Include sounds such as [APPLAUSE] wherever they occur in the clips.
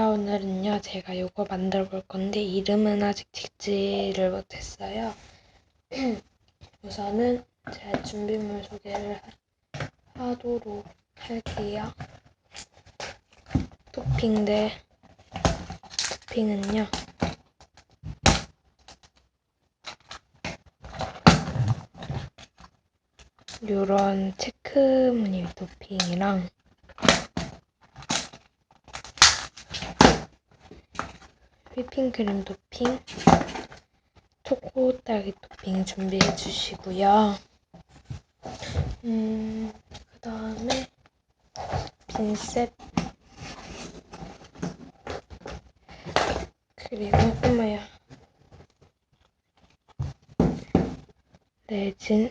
오늘은요, 제가 요거 만들어 볼 건데, 이름은 아직 짓지를 못했어요. [CLEARS THROAT] 우선은 제 준비물 소개를 하- 하도록 할게요. 토핑들, 토핑은요, 요런 체크 무늬 토핑이랑 휘핑크림 토핑, 초코 딸기 토핑 준비해 주시고요. 음, 그 다음에 빈셋 그리고 어머야 레진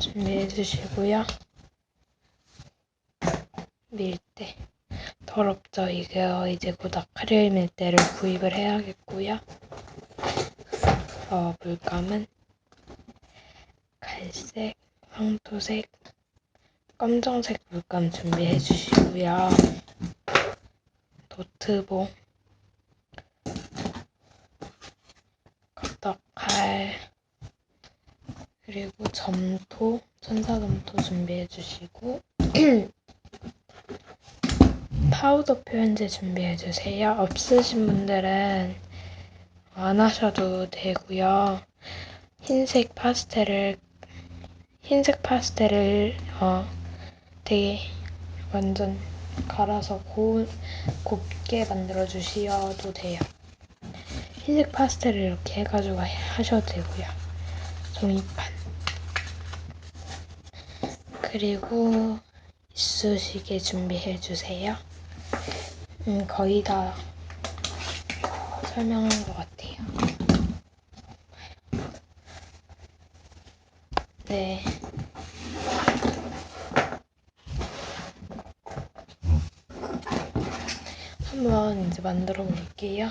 준비해 주시고요. 밀대 더럽죠. 이거 이제 곧 아크릴 밀대를 구입을 해야겠고요. 어, 물감은 갈색, 황토색, 검정색 물감 준비해 주시고요. 노트봉, 컵떡칼, 그리고 점토, 천사점토 준비해 주시고 [CLEARS THROAT] 파우더 표현제 준비해 주세요. 없으신 분들은 안 하셔도 되고요. 흰색 파스텔을 흰색 파스텔을 어 되게 완전 갈아서 고, 곱게 만들어 주셔도 돼요. 흰색 파스텔을 이렇게 해가지고 하셔도 되고요. 종이판 그리고 이쑤시개 준비해 주세요. 음, 거의 다 설명한 것 같아요. 네. 한번 이제 만들어 볼게요.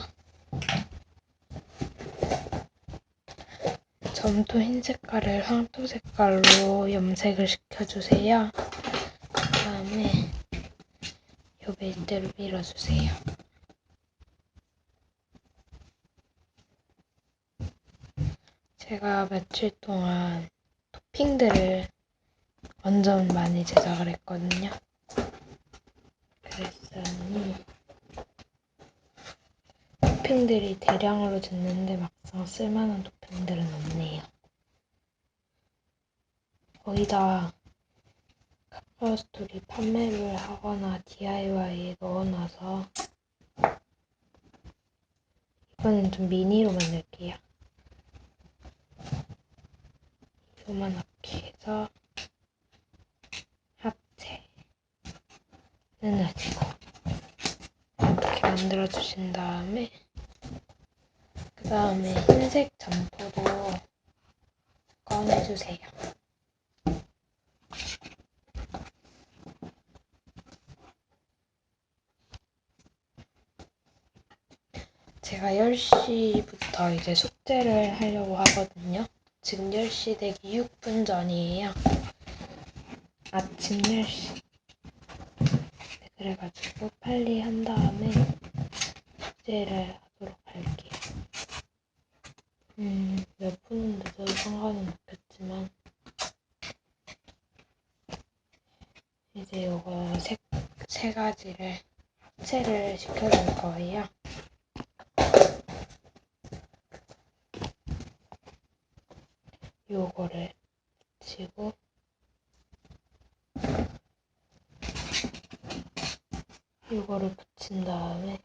점토 흰 색깔을 황토 색깔로 염색을 시켜주세요. 그 다음에 요 밀대로 밀어주세요. 제가 며칠 동안 토핑들을 완전 많이 제작을 했거든요. 그랬더니 토핑들이 대량으로 짓는데 막상 쓸만한 토핑들은 없네요. 거의 다 카카오스토리 판매를 하거나 DIY에 넣어놔서 이번엔 좀 미니로 만들게요. 요만하게 해서 합체는 아니고 이렇게 만들어 주신 다음에 그 다음에 흰색 점포도 꺼내주세요. 제가 10시부터 이제 숙제를 하려고 하거든요. 지금 10시 되기 6분 전이에요. 아침 10시. 네, 그래가지고 빨리 한 다음에 숙제를 하도록 할게요. 음, 몇 분은 늦어도 상관은 없겠지만 이제 요거 세, 세 가지를 합체를 시켜줄 거예요. 요거를 붙이고 요거를 붙인 다음에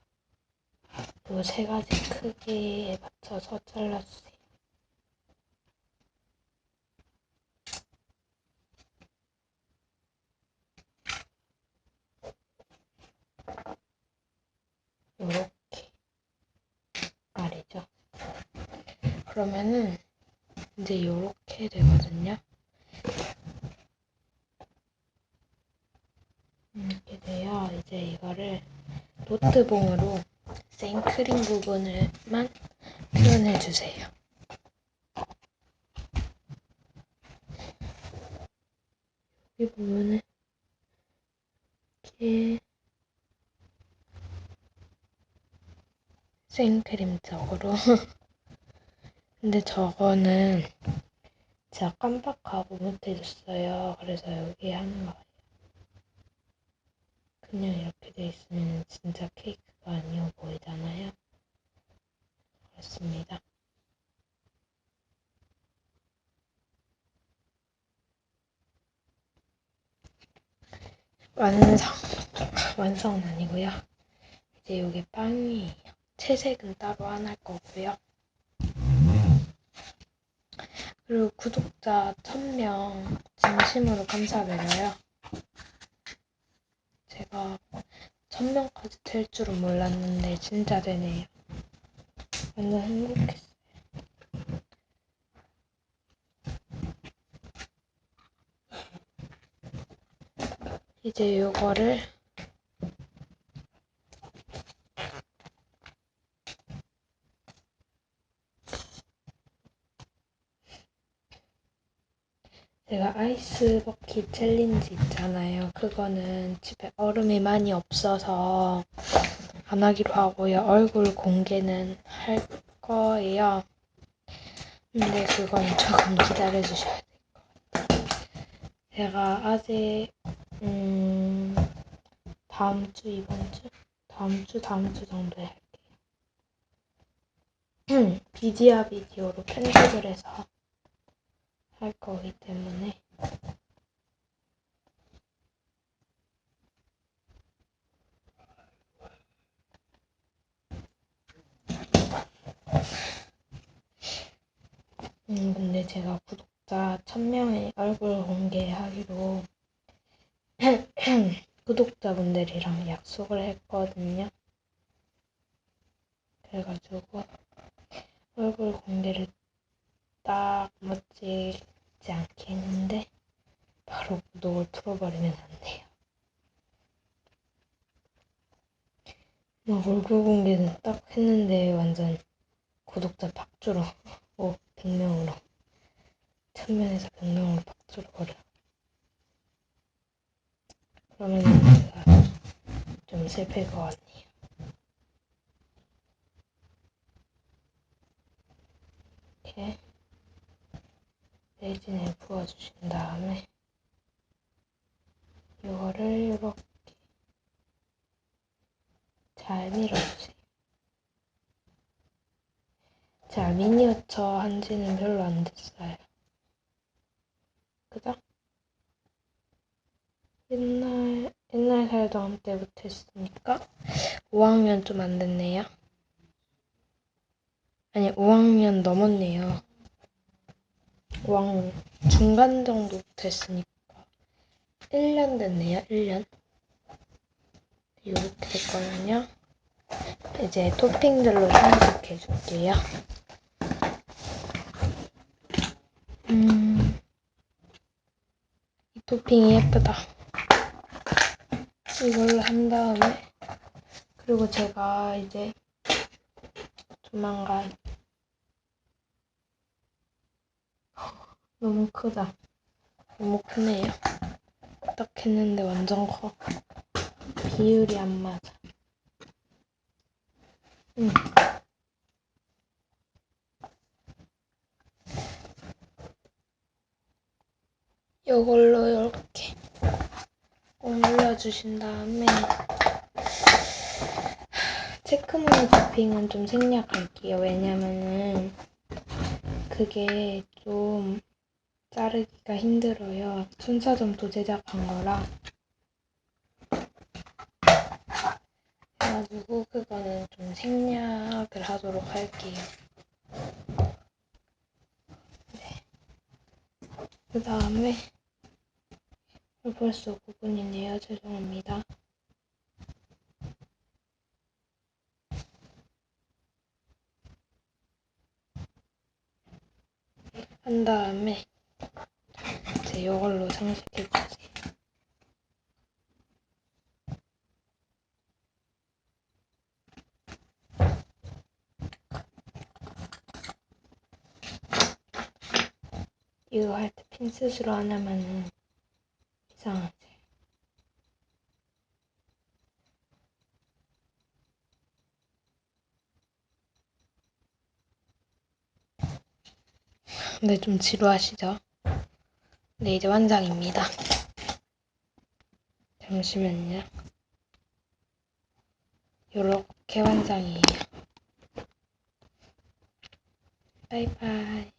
요 세 가지 크기에 맞춰서 잘라주세요. 요렇게 말이죠. 그러면은 이제 요렇게 되거든요. 이렇게 돼야 이제 이거를 노트봉으로 생크림 부분을만 표현해 주세요. 이 부분을 이렇게 생크림 쪽으로. [LAUGHS] 근데 저거는 제가 깜빡하고 못해줬어요. 그래서 여기 하는 거예요. 그냥 이렇게 돼 있으면 진짜 케이크가 아니어 보이잖아요. 그렇습니다. 완성, 완성은 아니고요. 이제 여기 빵이에요. 채색은 따로 안 할 거고요. 그리고 구독자 1000명 진심으로 감사드려요. 제가 1000명까지 될 줄은 몰랐는데 진짜 되네요. 완전 행복했어요. 이제 요거를 제가 아이스 버킷 챌린지 있잖아요. 그거는 집에 얼음이 많이 없어서 안 하기로 하고요. 얼굴 공개는 할 거예요. 근데 그건 조금 기다려 주셔야 될 것 같아요. 제가 아직 음 다음 주 이번 주 다음 주 다음 주 정도에 할게요. 비디오 비디오로 편집을 해서 할 거기 때문에 음 근데 제가 구독자 1000명의 얼굴 공개하기로 [CLEARS THROAT] 구독자분들이랑 약속을 했거든요. 그래가지고 얼굴 공개를 딱 멋지 지 않게 했는데 바로 구독을 풀어버리면 안 돼요. 막 얼굴 공개는 딱 했는데 완전 구독자. 오, 100명으로. 1000명에서 100명으로 팍 줄어버려. 그러면 제가 좀 슬플 것 같네요. 이렇게 레진을 부어주신 다음에 이거를 이렇게 잘 밀어주세요. 제가 미니어처 한지는 별로 안 됐어요. 그죠? 옛날, 옛날 살던 때부터 했으니까 5학년 좀 안 됐네요. 아니, 5학년 넘었네요. 5학년 중간 정도부터 했으니까 1년 됐네요, 1년. 이렇게 됐거든요. 이제 토핑들로 장식해 줄게요. 음, 이 토핑이 예쁘다. 이걸로 한 다음에, 그리고 제가 이제 조만간 너무 크다. 너무 크네요. 딱 했는데 완전 커. 비율이 안 맞아. 응. 이걸로 이렇게 올려주신 다음에 체크무늬 토핑은 좀 생략할게요. 왜냐면은 그게 좀 자르기가 힘들어요. 순서점도 제작한 거라. 그래가지고 그거는 좀 생략을 하도록 할게요. 네. 그 다음에 벌써 9분이네요. 죄송합니다. 한 다음에 이제 이걸로 장식해 주세요. 이거 할 때 핀셋으로 하나면은 이상하지. 근데 좀 지루하시죠? 네, 이제 완장입니다. 잠시만요. 요렇게 완장이에요. 바이바이.